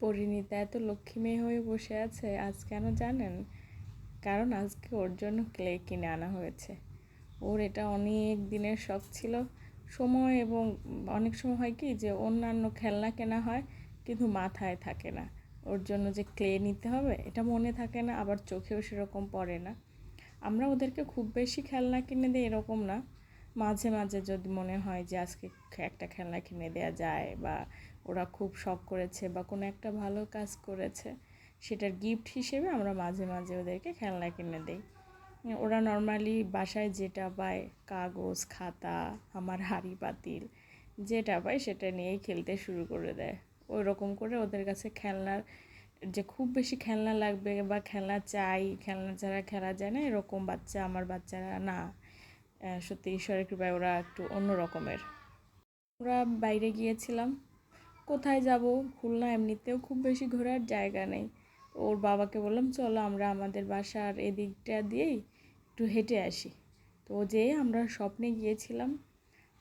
পরিণীতা এত লক্ষ্মী মেয়ে হয়ে বসে আছে, আজ কেন জানেন? কারণ আজকে ওর জন্য ক্লে কিনে আনা হয়েছে। ওর এটা অনেক দিনের শখ ছিল। সময় এবং অনেক সময় হয় কি যে অন্যান্য খেলনা কেনা হয়, কিন্তু মাথায় থাকে না। ওর জন্য যে ক্লে নিতে হবে, এটা মনে থাকে না, আবার চোখেও সেরকম পড়ে না। আমরা ওদেরকে খুব বেশি খেলনা কিনে দিই এরকম না। মাঝে মাঝে যদি মনে হয় যে আজকে একটা খেলনা কিনে দেওয়া যায় বা ওরা খুব শখ করেছে বা কোনো একটা ভালো কাজ করেছে, সেটার গিফট হিসেবে আমরা মাঝে মাঝে ওদেরকে খেলনা কিনে দিই। ওরা নর্মালি বাসায় যেটা পায়, কাগজ, খাতা, আমার হাঁড়ি পাতিল, যেটা পায় সেটা নিয়েই খেলতে শুরু করে দেয়। ওই রকম করে ওদের কাছে খেলনার যে খুব বেশি খেলনা লাগবে বা খেলনা চাই, খেলনা ছাড়া খেলা যায় না, এরকম বাচ্চা, আমার বাচ্চারা না। সত্যি ঈশ্বরের কৃপায় ওরা একটু অন্য রকমের। ওরা বাইরে গিয়েছিলাম। কোথায় যাব খুলনা এমনিতেও খুব বেশি ঘোরার জায়গা নেই। ওর বাবাকে বললাম, চলো আমরা আমাদের বাসার এদিকটা দিয়েই একটু হেঁটে আসি। তো যে আমরা স্বপ্নে গিয়েছিলাম,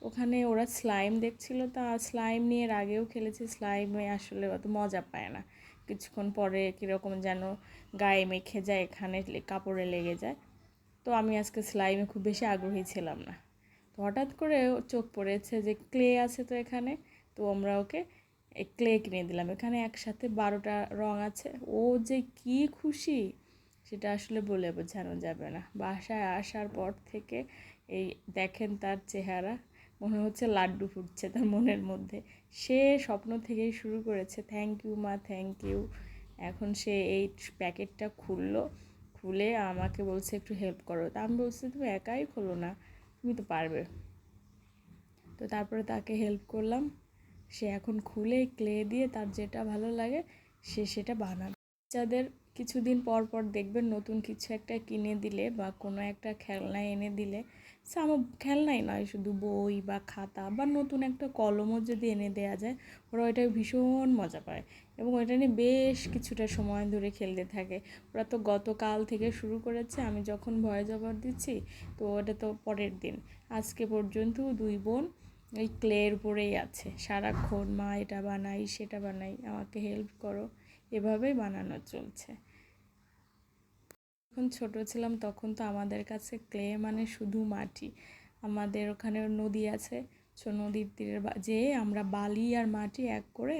ওখানে ওরা স্লাইম দেখছিল। তা স্লাইম নিয়ে এর আগেও খেলেছে। স্লাইমে আসলে অত মজা পায় না। কিছুক্ষণ পরে কীরকম যেন গায়ে মেখে যায়, এখানে কাপড়ে লেগে যায়। তো আমি আজকে স্লাইমে খুব বেশি আগ্রহী ছিলাম না। তো হঠাৎ করে চোখ পড়েছে যে ক্লে আছে তো এখানে, তো আমরা ওকে ক্লে কিনে দিলাম। এখানে একসাথে বারোটা রং আছে। ও যে কি খুশি, সেটা আসলে বলে বোঝানো যাবে না। বাসায় আসার পর থেকে এই দেখেন তার চেহারা, মনে হচ্ছে লাড্ডু ফুটছে তার মনের মধ্যে। সে স্বপ্ন থেকেই শুরু করেছে থ্যাংক ইউ মা থ্যাংক ইউ এখন সে এই প্যাকেটটা খুললো। খুলে আমাকে বলছে, একটু হেল্প করো। তা আমি বলছি, তুমি একাই খোলো না, তুমি তো পারবে। তো তারপরে তাকে হেল্প করলাম। সে এখন খুলে ক্লে দিয়ে তার যেটা ভালো লাগে, সে সেটা বানাবে। বাচ্চাদের কিছুদিন পর পর দেখবেন নতুন কিছু একটা কিনে দিলে বা কোনো একটা খেলনা এনে দিলে আমার খেলনাই নয়, শুধু বই বা খাতা বা নতুন একটা কলমও যদি এনে দেওয়া যায়, ওরা ওইটা ভীষণ মজা পায় এবং ওইটা নিয়ে বেশ কিছুটা সময় ধরে খেলতে থাকে। ওরা তো গতকাল থেকে শুরু করেছে, আমি যখন ভয় জবাব দিচ্ছি, তো ওটা তো পরের দিন। আজকে পর্যন্ত দুই বোন ওই ক্লের উপরেই আছে। সারাক্ষণ মা এটা বানাই, সেটা বানাই, আমাকে হেল্প করো, এভাবেই বানানো চলছে। যখন ছোট ছিলাম তখন তো আমাদের কাছে ক্লে মানে শুধু মাটি। আমাদের ওখানে নদী আছে। নদীর তীরের যে আমরা বালি আর মাটি এক করে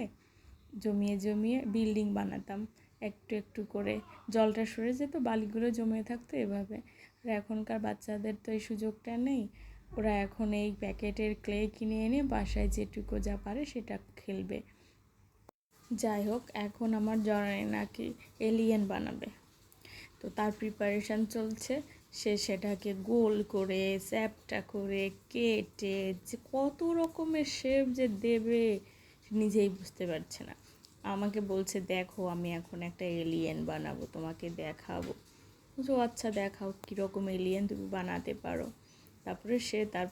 জমিয়ে জমিয়ে বিল্ডিং বানাতাম। একটু একটু করে জলটা সরে যেত, বালিগুলো জমে থাকতো এভাবে। আর এখনকার বাচ্চাদের তো এই সুযোগটা নেই। ওরা এখন এই প্যাকেটের ক্লে কিনে এনে বাসায় যেটুকু যা পারে সেটা খেলবে। যাই হোক, এখন আমার জননী নাকি এলিয়েন বানাবে। তো তার প্রিপারেশান চলছে। সে সেটাকে গোল করে স্যাপটা করে, কেটে যে কত রকমের শেপ যে দেবে নিজেই বুঝতে পারছে না। আমাকে বলছে, দেখো, আমি এখন একটা এলিয়েন বানাবো, তোমাকে দেখাবো। তো আচ্ছা দেখাও, কীরকম এলিয়েন তুমি বানাতে পারো। তারপরে সে তার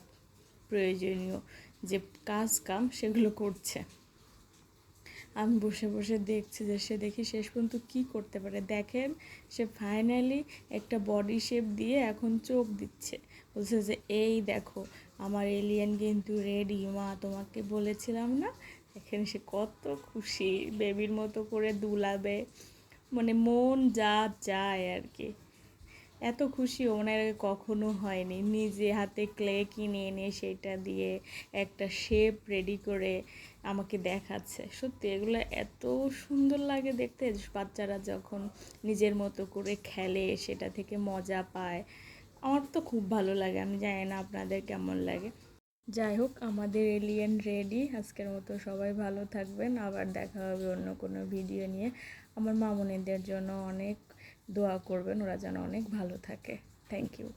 প্রয়োজনীয় যে কাজ কাম সেগুলো করছে। আমি বসে বসে দেখছি যে সে দেখি শেষ পর্যন্ত কী করতে পারে। দেখেন, সে ফাইনালি একটা বডি শেপ দিয়ে এখন চোখ দিচ্ছে। বলছে যে, এই দেখো, আমার এলিয়েন কিন্তু রেডি মা, তোমাকে বলেছিলাম না? এখানে সে কত খুশি বেবির মতো করে দুলাবে। মানে মন যা চায় আর কি। এত খুশি ওনার কখনো হয়নি। নিজে হাতে ক্লে কিনে এনে সেটা দিয়ে একটা শেপ রেডি করে আমাকে দেখাচ্ছে। সত্যি এগুলো এত সুন্দর লাগে দেখতে। বাচ্চারা যখন নিজের মতো করে খেলে সেটা থেকে মজা পায়। আমার তো খুব ভালো লাগে। আমি জানি না আপনাদের কেমন লাগে। যাই হোক, আমাদের এলিয়েন রেডি আজকের মতো সবাই ভালো থাকবেন। আবার দেখা হবে অন্য কোনো ভিডিও নিয়ে। আমার মামনিদের জন্য অনেক দোয়া করবেন ওরা যেন অনেক ভালো থাকে। Thank you